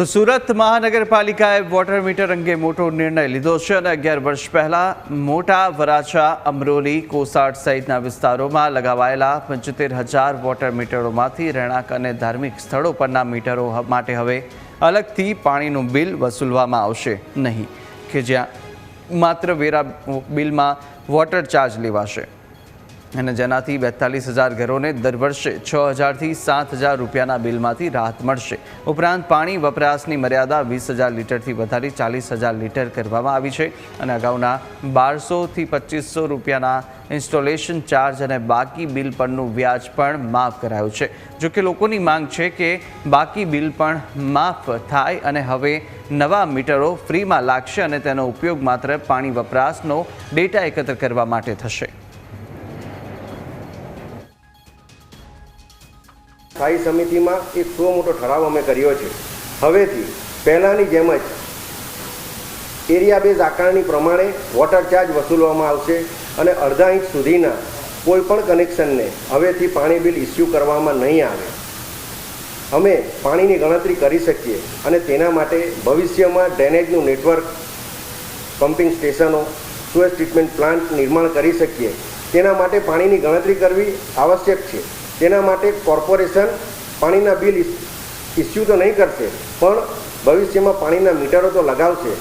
તો સુરત મહાનગરપાલિકાએ water metre અંગે મોટો નિર્ણય લીધો છે અને અગિયાર વર્ષ પહેલા મોટા વરાછા, અમરોલી, કોસાડ સહિતના વિસ્તારોમાં લગાવાયેલા પંચોતેર હજાર વોટર મીટરોમાંથી રહેણાંક અને ધાર્મિક સ્થળો પરના મીટરો માટે હવે અલગથી પાણીનું બિલ વસૂલવામાં આવશે નહીં કે જ્યાં માત્ર વેરા બિલમાં વોટર ચાર્જ લેવાશે. અને જેનાથી બેતાલીસ હજાર ઘરોને દર વર્ષે છ હજારથી સાત હજાર રૂપિયાના બિલમાંથી રાહત મળશે. ઉપરાંત પાણી, વપરાશની મર્યાદા વીસ હજાર લીટરથી વધારી ચાલીસ હજાર લીટર કરવામાં આવી છે અને અગાઉના બારસોથી પચીસો રૂપિયાના ઇન્સ્ટોલેશન ચાર્જ અને બાકી બિલ પરનું વ્યાજ પણ માફ કરાયું છે. જો કે લોકોની માંગ છે કે બાકી બિલ પણ માફ થાય અને હવે નવા મીટરો ફ્રીમાં લાગશે અને તેનો ઉપયોગ માત્ર પાણી, વપરાશનો ડેટા એકત્ર કરવા માટે થશે. સ્થાયી સમિતિમાં એક સો મોટો ઠરાવ અમે કર્યો છે. હવેથી પહેલાંની જેમ જ એરિયા બેઝ આકારણી પ્રમાણે વોટર ચાર્જ વસૂલવામાં આવશે અને અડધા ઇંચ સુધીના કોઈપણ કનેક્શનને હવેથી પાણી બિલ ઇસ્યુ કરવામાં નહીં આવે. અમે પાણીની ગણતરી કરી શકીએ અને તેના માટે ભવિષ્યમાં ડ્રેનેજનું નેટવર્ક, પમ્પિંગ સ્ટેશનો, સુએસ ટ્રીટમેન્ટ પ્લાન્ટ નિર્માણ કરી શકીએ. તેના માટે પાણીની ગણતરી કરવી આવશ્યક છે. તેના માટે કોર્પોરેશન પાણીના બિલ ઇસ્યુ તો નહીં કરશે, પણ ભવિષ્યમાં પાણીના મીટરો તો લગાવશે.